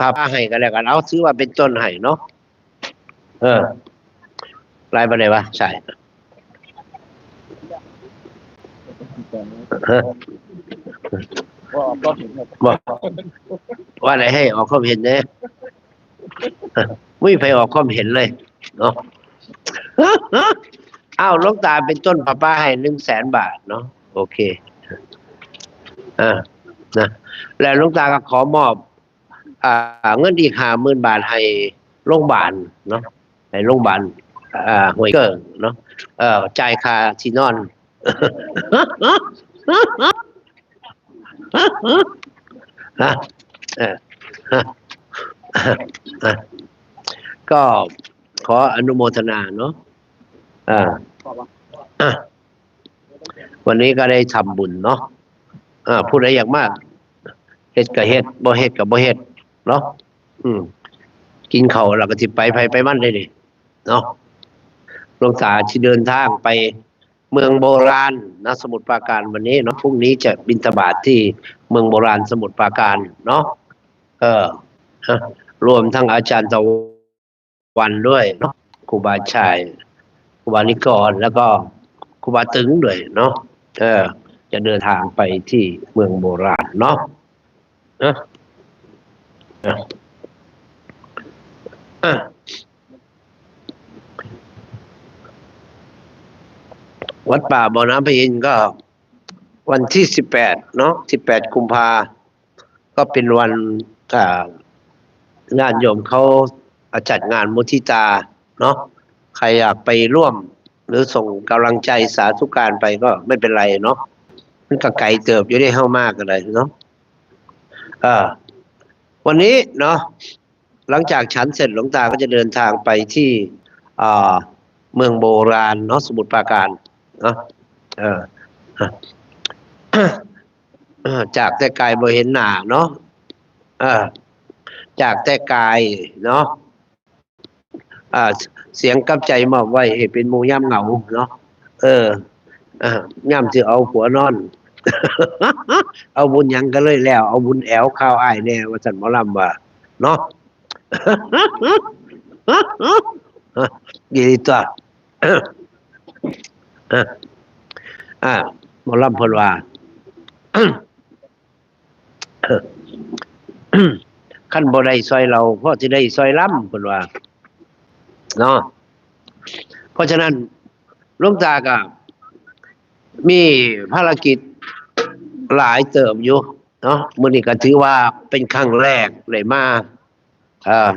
พาป้าให้กันแล้วกัน เอาซื้อว่าเป็นต้นให้เนาะเออลายไปไหนวะใช่เออว่าก็เห็นแบบบอกว่าอะไรให้ออกความเห็นเนี่ยไม่มีใครออกความเห็นเลยเนาะอ้าวหลวงตาเป็นต้นป้าป้าให้หนึ่งแสนบาทเนาะโอเคอ่านะแล้วหลวงตาก็ขอมอบอ่า เงินอีกห้าหมื่นบาทให้โรงพยาบาลเนาะให้โรงพยาบาลห่วยเกิงเนาะเอ่อจ่ายค่าที่นอนก็ขออนุโมทนาเนาะวันนี้ก็ได้ทำบุญเนาะอ่าผู้ใดอยากมากเฮ็ดก็เฮ็ดบ่เฮ็ดก็บ่เฮ็ด เนาะอืม กินเขาวแล้วก็สิไปไปไปมั่นได้ดิเนาะหลวงตาที่เดินทางไปเมืองโบราณนะสมุทรปราการวันนี้เนาะพรุ่งนี้จะบินทบาทที่เมืองโบราณสมุทรปราการ เนาะเออรวมทั้งอาจารย์ตะวันด้วยเนาะครูบาชัยครูบานิกรแล้วก็ครูบาตึงด้วยเนาะเออ จะเดินทางไปที่เมืองโบราณเนาะเนอะ อะวัดป่าบ่อน้ำพระอินก็ วันที่สิบแปดเนาะสิบแปดกุมภา ก็เป็นวันงานโยมเขาจัดงานมุทิตา เนาะใครอยากไปร่วม หรือส่งกำลังใจสาธุการไปก็ไม่เป็นไรเนาะมันก็ไกลเติบอยู่ได้เข้ามากกันเลยเนาะอ่า วันนี้เนาะหลังจากฉันเสร็จหลวงตาก็จะเดินทางไปที่เมืองโบราณเนาะสมุทรปราการเนาะจากแต่กายบ่เห็นหน้าเนาะจากแต่กายเนาะเสียงกับใจมอบไว้เป็นมูย่ำเหงาเนาะเอออ่าย่ำที่เอาหัวนอน เอาบุญยังก็เลยแล้ว เอาบุญแอวข้าวไอ้ายแน่ว่าสันหมอลำว่าเนาะดีตัวอ่าหมอลำเพนว่าขั้นบ่ได้ซอยเราพ่อจะได้ซอยล้ำเพนว่าเนาะเพราะฉะนั้นลวงตาก็มีภารกิจ หลายเติมอยู่เนาะมื้อนี้ก็ถือว่าเป็นครั้งแรกเลยมาอ่า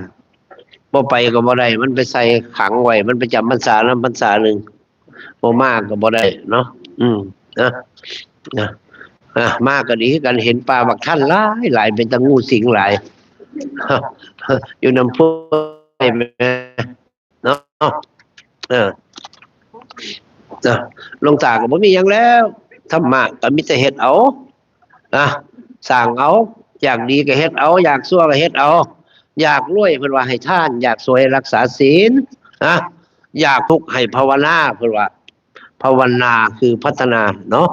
บ่ไปก็บ่ได้ มันไปใส่ขังไว้ มันไปจำพรรษานํพรรษาหนึ่งบ่มากก็บ่ได้ เนาะอืมนะนะอะมากก็ดีกันเห็นปลาบักท่านหลายหลายเป็นตะงูสิงหลายอยู่น้ำพุเนาะเออเออหลงตาก็บ่มียังแล้ว ธรรมะก็มีแต่เฮ็ดเอานะสร้างเอา อยากดีก็เฮ็ดเอา อยากชั่วก็เฮ็ดเอา อยากรวยเพิ่นว่าให้ทาน อยากสวยรักษาศีลนะอยากทุกข์ให้ภาวนาเพิ่นว่า ภาวนาคือพัฒนาเนาะ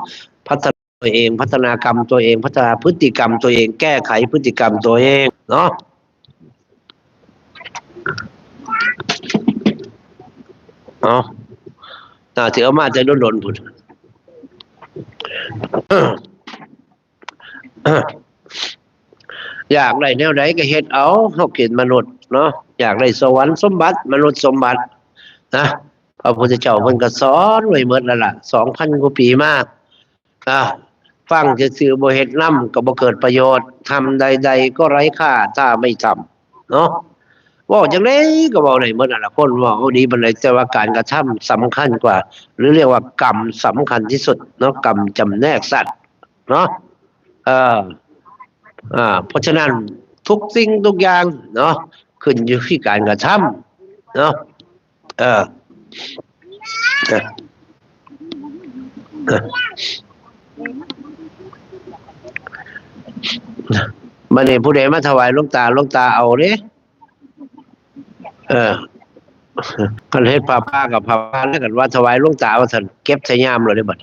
พัฒนาตัวเองพัฒนากรรมตัวเองพัฒนาพฤติกรรมตัวเองแก้ไขพฤติกรรมตัวเองเนาะเอาน่ถือเอามาจะโดนโดนพุ่น อยากได้แนวใดก็เฮ็ดเอาเฮาเกิดมนุษย์เนาะอยากได้สวรรค์สมบัติ มนุษย์สมบัติ นะพระพุทธเจ้าเพิ่นก็สอนไว้หมดแล้วล่ะ2,000กว่าปีมาอะฟังจะซื่อบ่เฮ็ดนำก็บ่เกิดประโยชน์ทำใด ๆ ก็ไร้ค่าถ้าไม่ทำเนาะ ว่าจังไดก็เว้าได้หมดนั่นล่ะคนว้าดีปานใดแต่ว่าการกระทำสำคัญกว่า หรือเรียกว่ากรรมสำคัญที่สุดเนาะกรรมจำแนกสัตว์เนาะเอออ่าเพราะฉะนั้นทุกสิ่งทุกอย่างเนาะขึ้นอยู่ที่การกระทำเนาะเออเออเออมันนี่ผู้ใดมาถวายลวงตาลวงตาเอาเด้ เออกันเฮ็ดผ้าป้ากับผ้าป้าแล้วกันว่าถวายหลวงตาว่าท่านเก็บสยามเลยได้บัด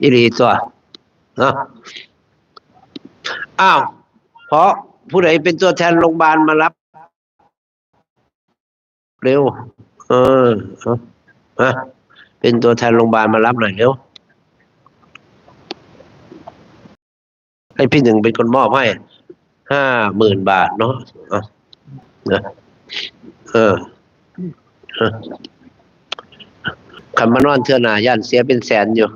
อีหลีตัวเนาะอ้าว เพราะผู้ใดเป็นตัวแทนโรงพยาบาลมารับ เร็ว เออฮะเป็นตัวแทนโรงพยาบาลมารับหน่อยเร็วให้พี่หนึ่งเป็นคนมอบให้ ห้าหมื่นบาทเนาะเอานะเออเออขันมานอนเทือหนาย่านเสียเป็นแสนอยู่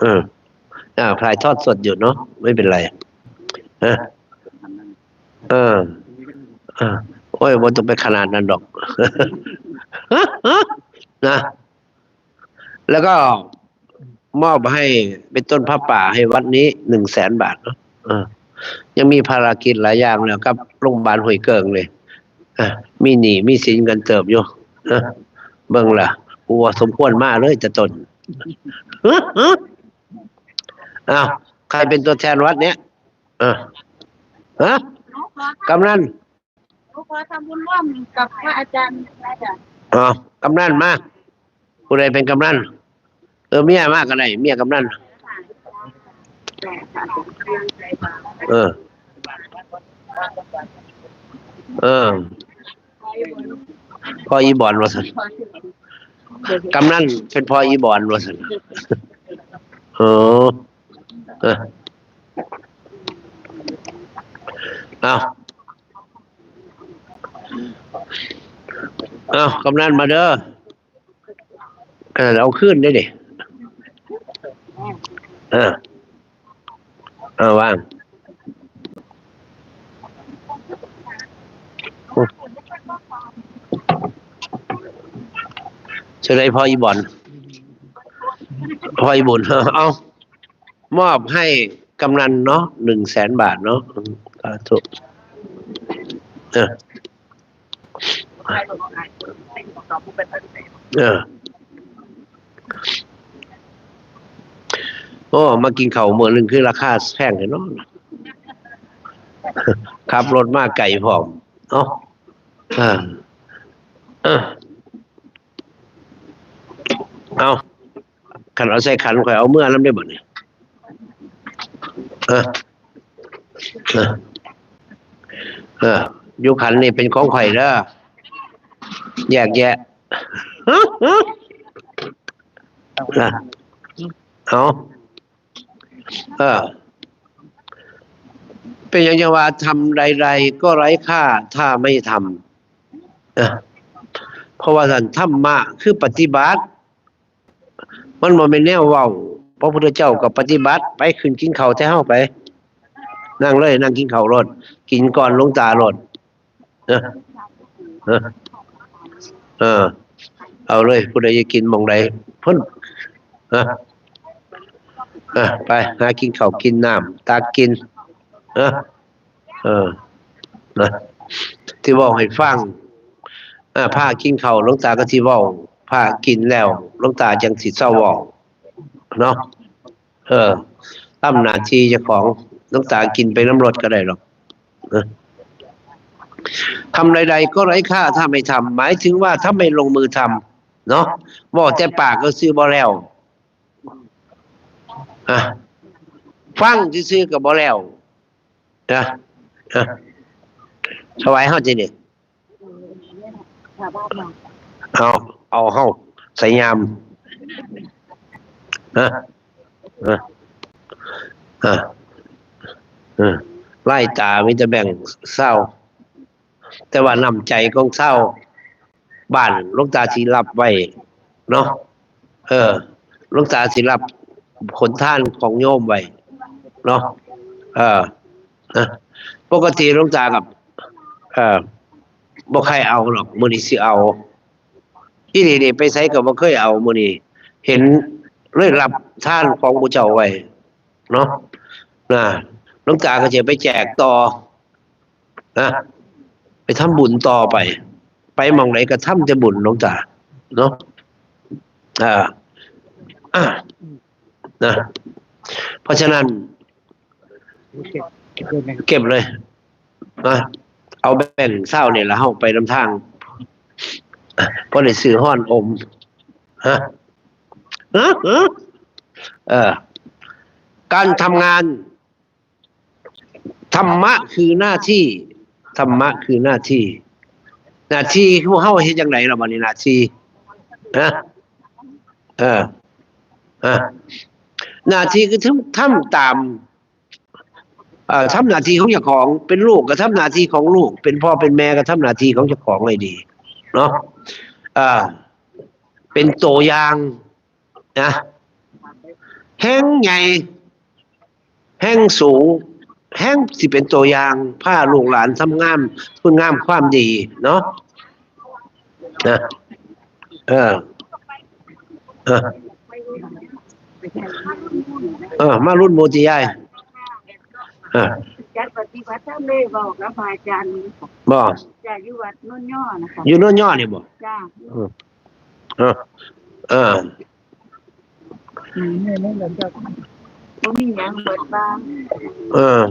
เอออ่าพลายทอดสดอยู่เนาะไม่เป็นไรเออเออเออโอ้ยมันต้องไปขนาดนั้นดอกนะแล้วก็ มอบให้เป็นต้นผ้าป่าให้วัดนี้หนึ่งแสนบาทเนาะเออยังมีภารกิจหลายอย่างแล้วกับโรงพยาบาลห้วยเกิงเลยอะมีหนี้มีสินกันเติบอยู่เออเบิ่งล่ะกูว่าสมควรมากเลยจะตนอ้าวใครเป็นตัวแทนวัดเนี้ยเออฮะหนูขอกำนันหนูขอทำบุญร่วมกับพระอาจารย์นะจ๊ะอ๋อกำนันมาผู้ใดเป็นกำนัน เออเมียมากกันไหนเมียกำนันเออ เออพ่ออีบอนวะสันกำนันเป็นพ่ออีบอนวะสันเออเออเอาเอากำนันมาเด้อเออเราขึ้นได้ดิ เออเอาว่างเชิญเลยพ่ออีบอลพ่ออีบุญเอามอบให้กำนันเนาะหนึ่งแสนบาทเนาะสาธุเออเออโอ้มากินเข้าเมื่อนึงคือราคาแพงเลยเนาะขับรถมากไก่พร้อมเอ้าอ่าเอาขันเอาใส่ขันข่อยเอาเมื่อน้ำได้บ่เนี่ยเออเออเอออยู่ขันนี่เป็นของข่อยเด้อแยกแยะฮะฮะอะเอา เออ เป็นอย่างจะว่าทำใดๆก็ไร้ค่าถ้าไม่ทำเออเพราะว่าท่านธรรมะคือปฏิบัติ มันบ่แม่นแนวเว้าพระพุทธเจ้าก็ปฏิบัติ ไปขึ้นกินเขาแท้เฮาไป นั่งเลย นั่งกินเขารถกินก่อนลงตารถเออ เออเออเอาเลยผู้ใดจะกินมองใดพิ่นเอ อเออไปหากินข้าวกินน้ำตากินเออเออนะที่บอกให้ฟังอ่าผ้ากินข้าวลงตาก็ที่เว้าผ้ากินแล้วลงตาจังสิเศร้าเว้าเนาะเออตามหน้าที่เจ้าของลงตากินไปน้ำรถก็ได้หรอกทำใดๆก็ไร้ค่าถ้าไม่ทำหมายถึงว่าถ้าไม่ลงมือทำเนาะบอกแต่ปากก็ซื้อบ่แล้ว อะฟังซื่อๆก็บ่แล้วนะอะถวายเฮาจินี่ชาวบ้านมาเอาเอาเฮาใส่ยามฮะฮะฮะฮะไล่ตามีแต่แบ่งเศร้า แต่ว่านำใจของเศร้า บ้านลูกตาสิรับไว้เนาะเออลูกตาสิรับ ผลท่านของโยมไว้เนาะเออนะปกติลูกตากับ เออบ่ใครเอาหรอกมื้อนี้สิเอาอีนี่นี่ไปใช้ก็บ่เคยเอามื้อนี้เห็นเลยรับท่านของผู้เจ้าไว้เนาะนะลงตาก็จะไปแจกต่อนะไปทำบุญต่อไป ไปมองไหนก็ทำแต่บุญลงตาเนาะอ่าอะ นะ เพราะฉะนั้น เก็บเลยนะเอาแบ่งเศร้าเนี่ยแล้วเฮาไปนำทางเพราะได้ซื้อห้อนอมฮะฮะเออ การทำงาน ธรรมะคือหน้าที่ ธรรมะคือหน้าที่ หน้าที่ผู้เฮาเฮ็ดจังไดล่ะบัดนี้หน้าที่ฮะเออฮะ หน้าที่คือทำทำตามเอ่อทำหน้าที่ของเจ้าของเป็นลูกก็ทำหน้าที่ของลูก เป็นพ่อเป็นแม่ก็ทำหน้าที่ของเจ้าของให้ดีเนาะอ่าเป็นตัวอย่างนะแห้งใหญ่แห้งสูง แห้งสิเป็นตัวอย่างผ้าลูกหลานทำงามคุณงามความดี เนาะนะเออเออ เออมารุ่นโมจิยายเออจัดปฏิบัติธรรมเลยบอกกับพระอาจารย์บ่จะอยู่วัดโน่นย่อนะคะอยู่โน่นย่อนี่บ่จ้าเออเอออืมเนี่ยนั่นแหละจ้าบ่มีหยังเปิดบ้างเออ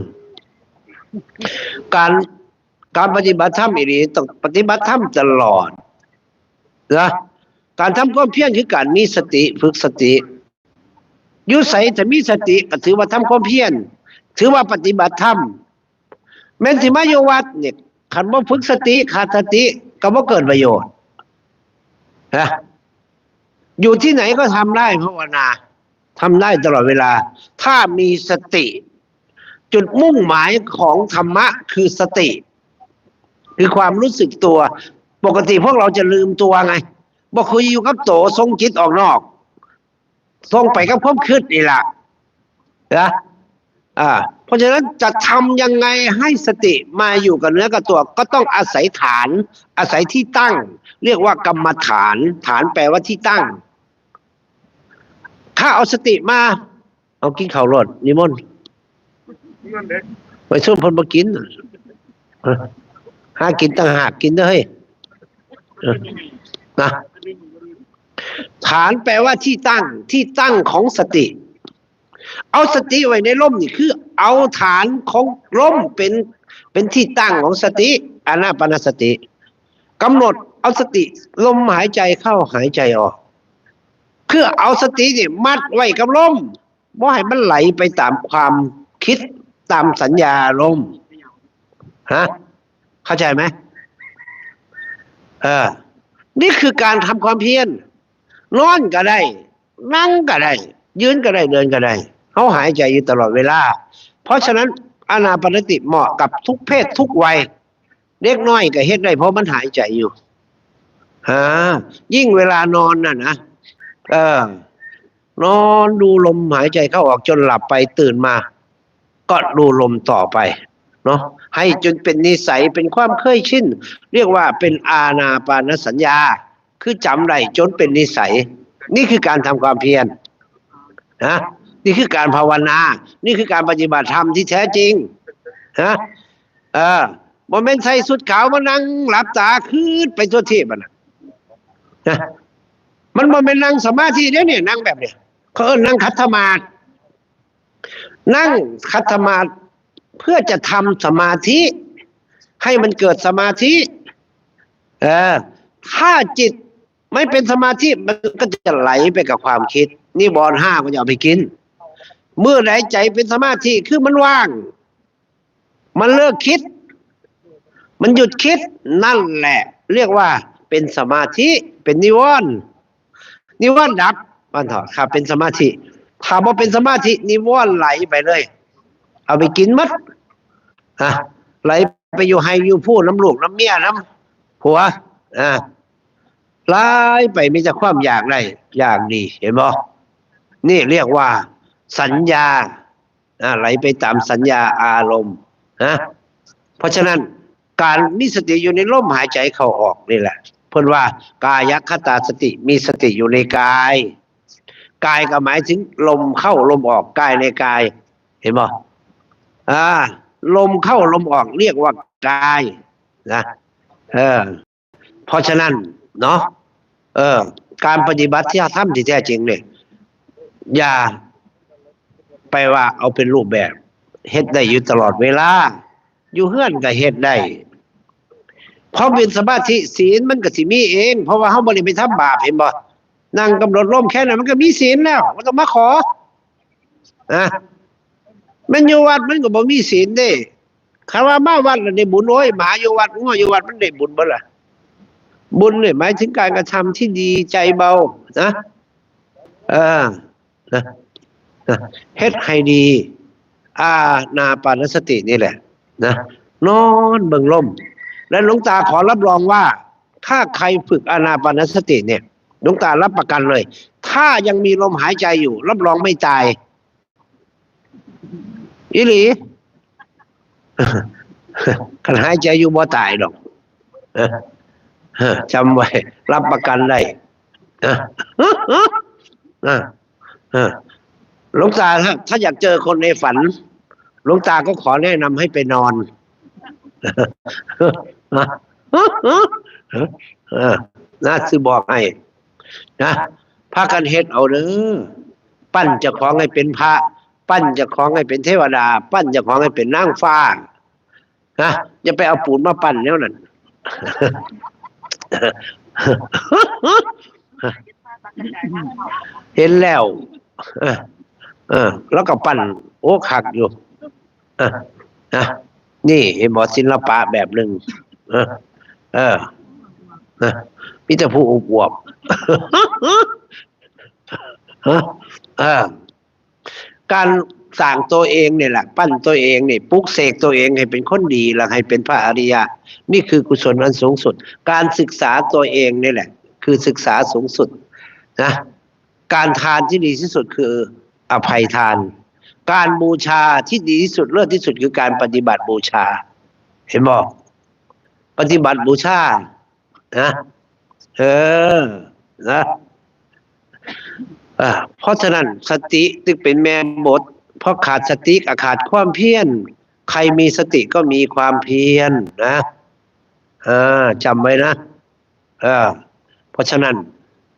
การการปฏิบัติธรรมอีหลีต้องปฏิบัติธรรมตลอดนะการทำความเพียรคือการมีสติฝึกสติอ ยุใสจะมีสติก็ถือว่าทำความเพียรถือว่าปฏิบัติธรรมแม้นสิมาโยวัดเนี่ยขันว่าฝึกสติขาดสติก็บ่เกิดประโยชน์นะอยู่ที่ไหนก็ทำได้ภาวนาทำได้ตลอดเวลา ถ้ามีสติ จุดมุ่งหมายของธรรมะคือสติ คือความรู้สึกตัว ปกติพวกเราจะลืมตัวไงบอกคุยอยู่กับโตทรงจิตออกนอก ทรงไปกับความคิดนี่แหละนะอ่าเพราะฉะนั้นจะทำยังไงให้สติมาอยู่กับเนื้อกับตัว ก็ต้องอาศัยฐาน อาศัยที่ตั้ง เรียกว่ากรรมฐาน ฐานแปลว่าที่ตั้ง ถ้าเอาสติมา เอากินข้าวรดนิมนต์ไปซุ่มเพิ่นบ่กินหากินต่างหากกินเด้อเฮ้ยนะ ฐานแปลว่าที่ตั้งที่ตั้งของสติ เอาสติไว้ในร่มนี่คือ เอาฐานของร่มเป็นเป็นที่ตั้งของสติอานาปานสติกำหนดเอาสติลมหายใจเข้าหายใจออก คือเอาสตินี่มัดไว้กับลมบ่ให้มันไหลไปตามความคิดตามสัญญาลมฮะเข้าใจไหมเออ นี่คือการทำความเพียร นอนก็ได้ นั่งก็ได้ ยืนก็ได้เดินก็ได้เขาหายใจอยู่ตลอดเวลา เพราะฉะนั้นอานาปนติเหมาะกับทุกเพศทุกวัยเด็กน้อยก็เฮ็ดได้เพราะมันหายใจอยู่ฮะยิ่งเวลานอนน่ะนะเออนอนดูลมหายใจเข้าออกจนหลับไปตื่นมา ก็ดูลมต่อไปเนาะให้จนเป็นนิสัยเป็นความเคยชินเรียกว่าเป็นอาณาปานสัญญา คือจำได้จนเป็นนิสัย นี่คือการทำความเพียรนะนี่คือการภาวนา นี่คือการปฏิบัติธรรมที่แท้จริงฮะเออโมเมนต์ใส่สุดขาวมานั่งหลับตาคืดไปทั่วที่มันนะมันโมเมนต์นั่งสมาธิเดี๋ยวนี้นั่งแบบเนี้ยเขาเอิ้นนั่งคัตมานั่งคัตมาเพื่อจะทำสมาธิ ให้มันเกิดสมาธิ เออถ้าจิต ไม่เป็นสมาธิมันก็จะไหลไปกับความคิด นี่บอลห้าก็จะเอาไปกิน เมื่อไหนใจเป็นสมาธิคือมันว่าง มันเลิกคิด มันหยุดคิดนั่นแหละ เรียกว่าเป็นสมาธิเป็นนิวรณ์นิวรณ์ดับมันถอะครับเป็นสมาธิถ้าบ่เป็นสมาธินิวรณ์ไหลไปเลย เอาไปกินมัดฮะไหลไปอยู่ให้อยู่ผู้น้ำลูกน้ำเมียน้ำผัวอ่า ไหลไปมีแต่ความอยากได้อยากดีเห็นบ่นี่เรียกว่า สัญญาอ่าไหลไปตามสัญญาอารมณ์นะเพราะฉะนั้นการมีสติอยู่ในลมหายใจเข้าออกนี่แหละ เพิ่นว่ากายคตาสติมีสติอยู่ในกาย กายก็หมายถึงลมเข้าลมออกกายในกาย เห็นบ่อ่าลมเข้าลมออกเรียกว่ากายนะเออเพราะฉะนั้นเนาะ ออ การปฏิบัติที่ทำที่แท้จริงเนี่ยอย่าไปว่าเอาเป็นรูปแบบเฮ็ดได้อยู่ตลอดเวลา อยู่เฮือนก็เฮ็ดได้เพราะเป็นสมาธิศีลมันก็สิมีเอง เพราะว่าเฮาบ่ได้ไปทำบาปเห็นบ่นั่งกำหนดร่มแค่นั้นมันก็มีศีลแล้วมันต้องมาขอนะมันอยู่วัดมันก็บ่มีศีลเด้คำว่ามาวัดแล้วได้บุญโอ้ยหมาอยู่วัดงัวอยู่วัดมันได้บุญบ่ล่ะ บุญเนี่ยหมายถึงการกระทำที่ดีใจเบานะเออนะนะเฮ็ดให้ดี อานาปานสตินี่แหละ นะนอนเบิ่งลมและหลวงตาขอรับรองว่า ถ้าใครฝึกอานาปานสติเนี่ยหลวงตารับประกันเลย ถ้ายังมีลมหายใจอยู่ รับรองไม่ตายอีหลีคันหายใจอยู่บ่ตายดอก จำไว้ รับประกันได้หลวงตาถ้าถ้าอยากเจอคนในฝันหลวงตาก็ขอแนะนำให้ไปนอนนะคือบอกให้นะพากันเฮ็ดเอาเด้อปั้นจะของให้เป็นพระ ปั้นจะของให้เป็นเทวดา ปั้นจะของให้เป็นนางฟ้านะอย่าไปเอาปูนมาปั้นแล้วนั่น เห็นแล้วเออแล้วก็ปั้นโอ้ขักอยู่ออนะนี่เห็นบอศิลปะแบบหนึ่งเออเออเออมิตรผู้อวบฮะเออการ สร้างตัวเองเนี่ยแหละปั้นตัวเองเนี่ยปลุกเสกตัวเองให้เป็นคนดีแล้วให้เป็นพระอริยะ นี่คือกุศลอันสูงสุด การศึกษาตัวเองนี่แหละ คือศึกษาสูงสุดนะการทานที่ดีที่สุดคืออภัยทาน การบูชาที่ดีที่สุดเลิศที่สุดคือการปฏิบัติบูชา เห็นบอกปฏิบัติบูชานะเออนะอ่าเพราะฉะนั้นสติจึงเป็นแม่บท เพราะขาดสติขาดความเพียรใครมีสติก็มีความเพียรนะจำไว้นะเพราะฉะนั้น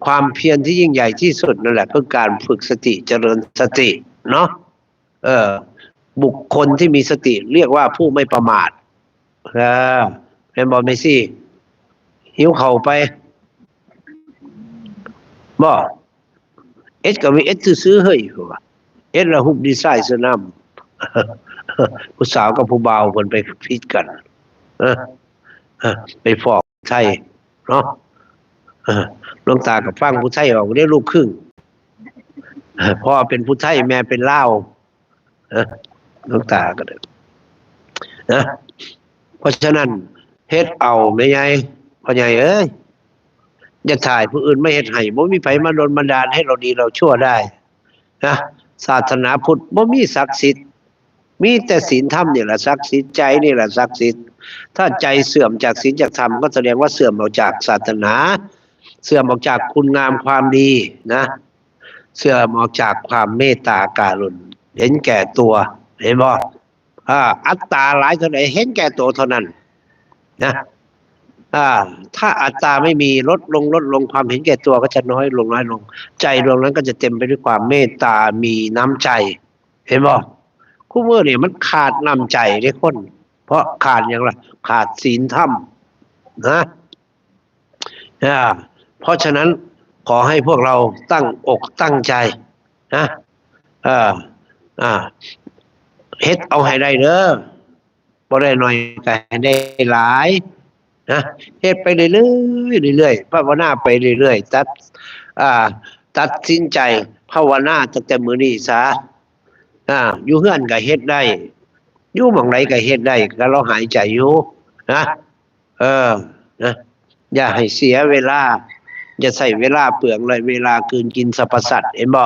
ความเพียรที่ยิ่งใหญ่ที่สุดนั่นแหละคือการฝึกสติเจริญสติ เนาะเออ บุคคลที่มีสติเรียกว่าผู้ไม่ประมาทเออเป็นบอลเมซี่ หิวเข่าไปบ่เอสกับมีเอสซื้อเฮ้ยว่า เอสละหุบดีไซน์สนามผู้สาวกับผู้บ่าวเพิ่นไปพิดกันเออเออไปฟอกไทยเนาะเออหลวงตากับฟังผู้ไทยออกได้ลูกครึ่งเออพ่อเป็นผู้ไทยแม่เป็นลาวเออหลวงตาก็ได้นะเพราะฉะนั้นเฮ็ดเอาไม่ไงพ่อใหญ่เอ้ยอย่าถ่ายผู้อื่นไม่เฮ็ดให้บ่มีไผมาโดนบันดาลให้เราดีเราชั่วได้นะ ศาสนาพุทธบ่มีศักดิ์สิทธิ์มีแต่ศีลธรรมนี่แหละศักดิ์สิทธิ์ใจนี่แหละศักดิ์สิทธิ์ถ้าใจเสื่อมจากศีลจากธรรมก็แสดงว่าเสื่อมออกจากศาสนา เสื่อมออกจากคุณงามความดีนะ เสื่อมออกจากความเมตตาการุณเห็นแก่ตัวเห็นบ่อ่าอัตตาหลายเท่าไหร่เห็นแก่ตัวเท่านั้น นะ อ่า ถ้าอัตตาไม่มีลดลงลดลงความเห็นแก่ตัวก็จะน้อยลงน้อยลง ใจดวงนั้นก็จะเต็มไปด้วยความเมตตามีน้ำใจ เห็นบ่คู่มือเนี่ยมันขาดน้ำใจเด้คน เพราะขาดอย่างไรขาดศีลธรรมนะอ่าเพราะฉะนั้นขอให้พวกเราตั้งอกตั้งใจนะอ่าอ่าเฮ็ดเอาให้ได้เด้อบ่ได้หน่อยก็ให้ได้หลาย นะเฮ็ดไปเรื่อยๆเรื่อยๆภาวนาไปเรื่อยๆตัดอ่า ตัดสินใจภาวนาตั้งแต่มือนี้ซะอ่าอยู่เฮือนก็เฮ็ดได้อยู่หม่องไหนก็เฮ็ดได้ก็เราหายใจอยู่นะเออนะอย่าให้เสียเวลา อย่าใส่เวลาเปลืองเลย เวลาคืนกินสรรพสัตว์เห็นบ่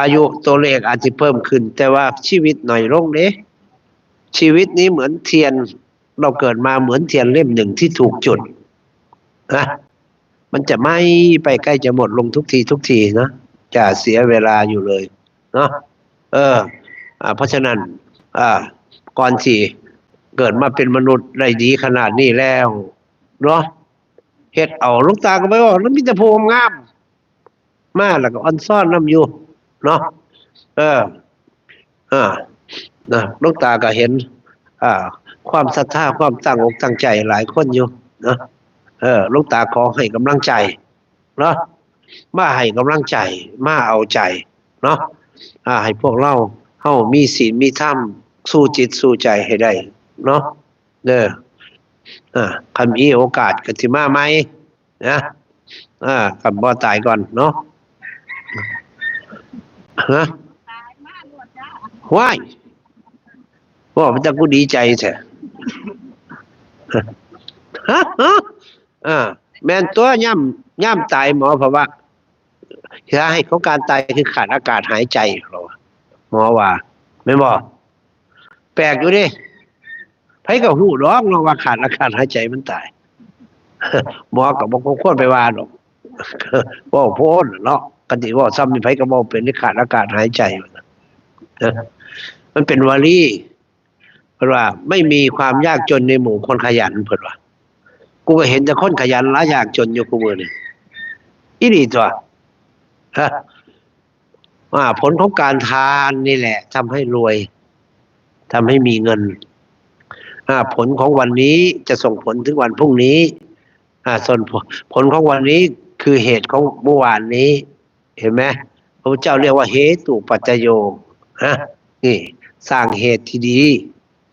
อายุตัวเลขอาจจะเพิ่มขึ้น แต่ว่าชีวิตหน่อยลงเด้ชีวิตนี้เหมือนเทียน เราเกิดมาเหมือนเทียนเล่มหนึ่งที่ถูกจุดนะมันจะไม้ไปใกล้จะหมดลงทุกทีทุกทีนะจะเสียเวลาอยู่เลยเนาะเอออ่าเพราะฉะนั้น อ่า ก่อนที่เกิดมาเป็นมนุษย์ได้ดีขนาดนี้แล้วเนาะเฮ็ดเอาลูกตาก็ไปบอกแล้วมีแต่ภูมงาม มาแล้วก็อ่อนซ่อนน้ำอยู่ เนาะเออ อ่านะลูกตาก็เห็น อ่า ความศรัทธาความตั้งอกตั้งใจหลายคนอยู่เนาะเออลูกตาขอให้กำลังใจเนาะมาให้กำลังใจ มาเอาใจเนาะอ่าให้พวกเราเฮามีศีลมีธรรมสู้จิตสู้ใจให้ได้ เนาะเด้ออ่าคันมีโอกาสก็สิมาใหม่นะอ่าคันบ่ตายก่อนเนาะฮะว้ายว่ามันจะกูดีใจแท้ฮะฮะ อ่าแม่นตัวย่ำย่ำตายหมอเพราะว่าสาเหตุของการตายคือขาดอากาศหายใจเหรอหมอว่าไม่บอกแปลกอยู่ดิไผก็หูร้องเนาว่าขาดอากาศหายใจมันตายหมอก็บบอกควรไปว่าหรอกว่าโพดเนาะกติว่าซ้ำมีไผก็บอกเป็นที่ขาดอากาศหายใจมันเป็นวลี พราะว่าไม่มีความยากจนในหมู่คนขยันเพิ่นว่า กูก็เห็นแต่คนขยันลายากจนอยู่กูมือนี่อีนี่ตัวฮะว่าผลของการทานนี่แหละทำให้รวยทำให้มีเงินอ่าผลของวันนี้จะส่งผลถึงวันพรุ่งนี้ อ่าส่วนผลผลของวันนี้คือเหตุของเมื่อวานนี้ เห็นไหมพระพุทธเจ้าเรียกว่าเหตุปัจจโยฮะนี่สร้างเหตุที่ดี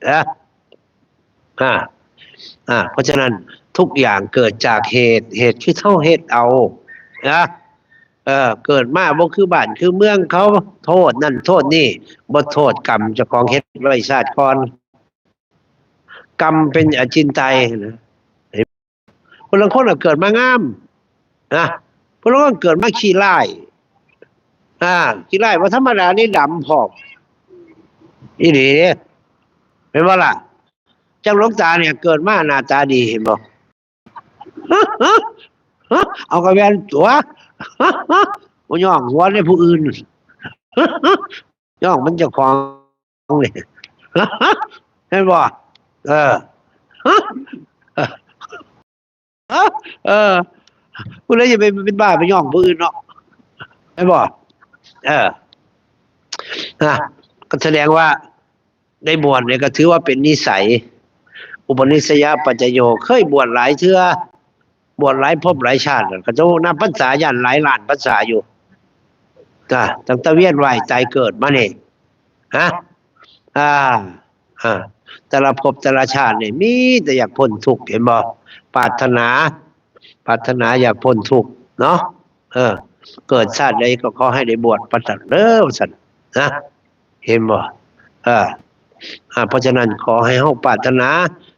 นะอ่าอ่า เพราะฉะนั้นทุกอย่างเกิดจากเหตุ เหตุคือเท่าเหตุเอานะเออ เกิดมาบ่คือบ้านคือเมืองเขาโทษนั่นโทษนี่บ่โทษกรรมเจ้าของเฮ็ดไว้ชาติก่อนกรรมเป็นอจินไตยนะคนละคนเกิดมางามนะคนละคนเกิดมาขี้ร้ายอ่าขี้ร้ายว่าธรรมดานี่ดำพอกอีหลีเด้ เป็นว่าล่ะจังหลวงตาเนี่ยเกิดมาหน้าตาดีเห็นบ่เอากระแวนตัวบ่ย่องหัวในผู้อื่นย่องมันจะของเลยเห็นบ่เออเออผู้ใดจะไปเป็นบ้าไปย่องผู้อื่นเนาะเห็นบ่เออนะก็แสดงว่า ได้บวชเนี่ยก็ถือว่าเป็นนิสัย อุปนิสัยปัจจโยเคยบวชหลายเทื่อบวชหลายภพหลายชาติก็จะนับพรรษายันหลายล้านพรรษาอยู่ก็ตั้งแต่เวียนว่ายตายเกิดมาเนี่ยฮะอ่าอ่าแต่ละภพแต่ละชาติเนี่ยมีแต่อยากพ้นทุกข์เห็นบ่ปรารถนาปรารถนาอยากพ้นทุกข์เนาะเออ เกิดชาติใดก็ขอให้ได้บวชปฏิบัติเด้อสันนะเห็นบ่เอออ่า เพราะฉะนั้นขอให้เฮาปรารถนา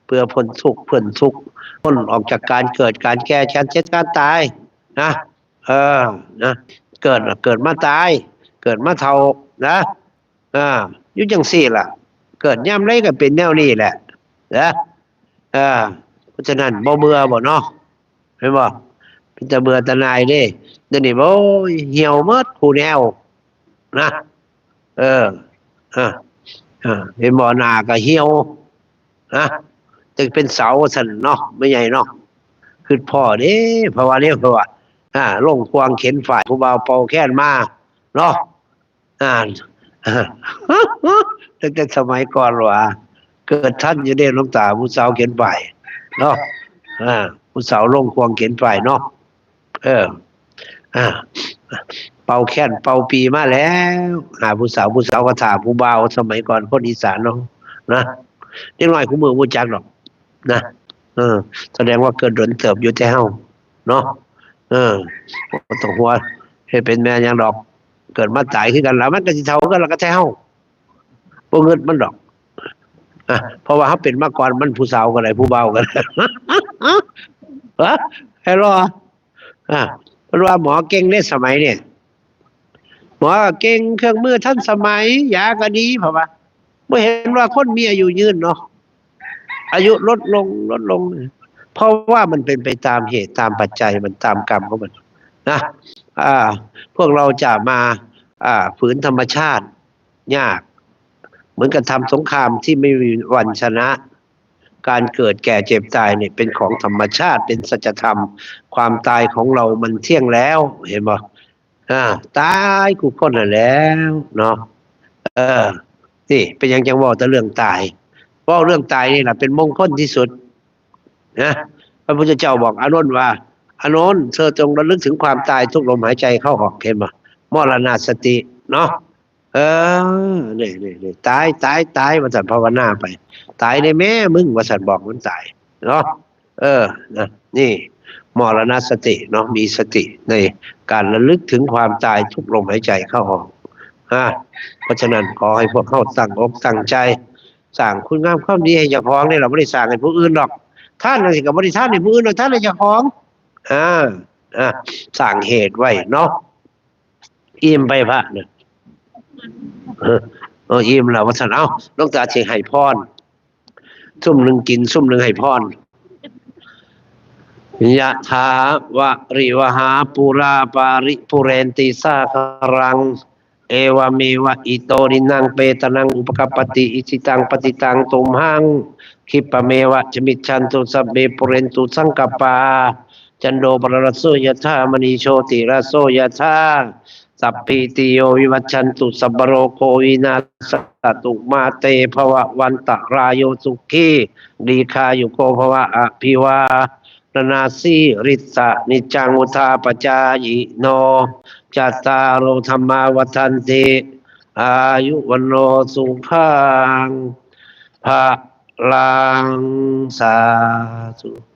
เพื่อพ้นทุกข์พ้นทุกข์พ้นออกจากการเกิดการแก่การเจ็บการตายนะเออนะเกิดเกิดมาตาย เกิดมาเท่านะอ่าอยู่จังซี่ล่ะ เกิดย่ำไรก็เป็นแนวนี้แหละนะเออเพราะฉะนั้นบ่เบื่อบ่เนาะเห็นบ่เป็นแต่เบื่อตนายเด้เดี๋ยวนี้บ่เหี่ยวหมดผู้แนวนะ เอออ่า เห็นบ่อนาก็เหี่ยวนะจะเป็นเสาสันเนาะไม่ใหญ่เนาะคือพ่อเด้เพราว่าเรียกเพราะว่อ่าลงควางเข็นฝ่ายผู้บ่าวเป่าแค้นมาเนาะอ่าตั้งแต่สมัยก่อนว่าเกิดท่านอยู่เด้หลงตาผู้สาวเข็นฝ่ายเนาะอ่าผู้สาวลงควางเข็นฝ่ายเนาะเอออ่า เป่าแค้นเป่าปีมาแล้ว หาผู้สาวผู้สาวก็ถามผู้บ่าวสมัยก่อนคนอีสานเนาะนะเด็กน้อยคู่มือมูจักหรอกนะเออ แสดงว่าเกิดดนเติบอยู่แต่เฮาเนาะเออต้องหัวให้เป็นแม่ยังดอก เกิดมาตายคือกันแล้ว มันก็สิเท่ากันแล้วก็แท้เฮาบ่เงินมันดอกอะเพราะว่าเขาเป็นมาก่อนมันผู้สาวก็ได้ผู้เบาวก็ได้ฮะให้ออะเพราะว่าหมอเก่งในสมัยเนี่ย หมอก็เก่งเครื่องมือทันสมัยยาก็ดีเพราะว่าไม่เห็นว่าคนมีอายุยืนเนาะอายุลดลงลดลง เพราะว่ามันเป็นไปตามเหตุตามปัจจัยมันตามกรรมของมันนะอ่า พวกเราจะมา อ่า ฝืนธรรมชาติ ยาก เหมือนกับทำสงครามที่ไม่มีวันชนะ การเกิดแก่เจ็บตายเนี่ยเป็นของธรรมชาติเป็นสัจธรรม ความตายของเรามันเที่ยงแล้วเห็นบ่ อ่าตายกูคนน่ะแล้วเนาะเออนี่เป็นหยังจังเว่าแต่เรื่องตายเว่าเรื่องตายนี่แหละเป็นมงคลที่สุดนะพระพุทธเจ้าบอกอานนท์ว่าอานนท์เธอจงระลึกถึงความตายทุกลมหายใจเข้าออกเห็นบ่มรณาสติ เนาะเออนี่นี่นี่ตายตายตายว่าสันภาวนาไป ตายในแม่มึงว่าสันบอกมันตายเนาะเออนะนี่ มรณสติเนาะมีสติในการระลึกถึงความตายทุกลมหายใจเข้าออกฮะเพราะฉะนั้นขอให้พวกเข้าตั้งอกตั้งใจสร้างคุณงามความดีให้เจ้าของเนี่ยเราไม่ได้สร้างให้ผู้อื่นหรอกท่านอะไรกับบริท่านให้ผู้อื่นหรอกท่านให้เจ้าของอ่าอ่าสร้างเหตุไว้เนาะอิ่มไปพระเนี่ยเออเอออิ่มแล้ววัฒนเอาลวงตาเชียงให้พรซุ่มหนึ่งกินซุ่มหนึ่งให้พร ยะถาวะริวหาปุราปาริปุเรนติสาครัง เอวเมวะอิโตนินังเปตนังอุปกปติอิสิตังปฏิตังตุมหังคิปะเมวะจมิจฉันตุสัพเบปุเรนตุสังกปา จันโดปรโสยธามณีโชติระโสยธาสัพพิติโยวิวัชันตุสัพโรโควินาสตุมาเตภวะวันตะรายโยสุขีดีคายุโกภวะอภิวา ตนาสีริสะนิจังอุทาปจายโนจัตตาโรธรรมาวันติอายุวันโนสุขังภะลังสาธุ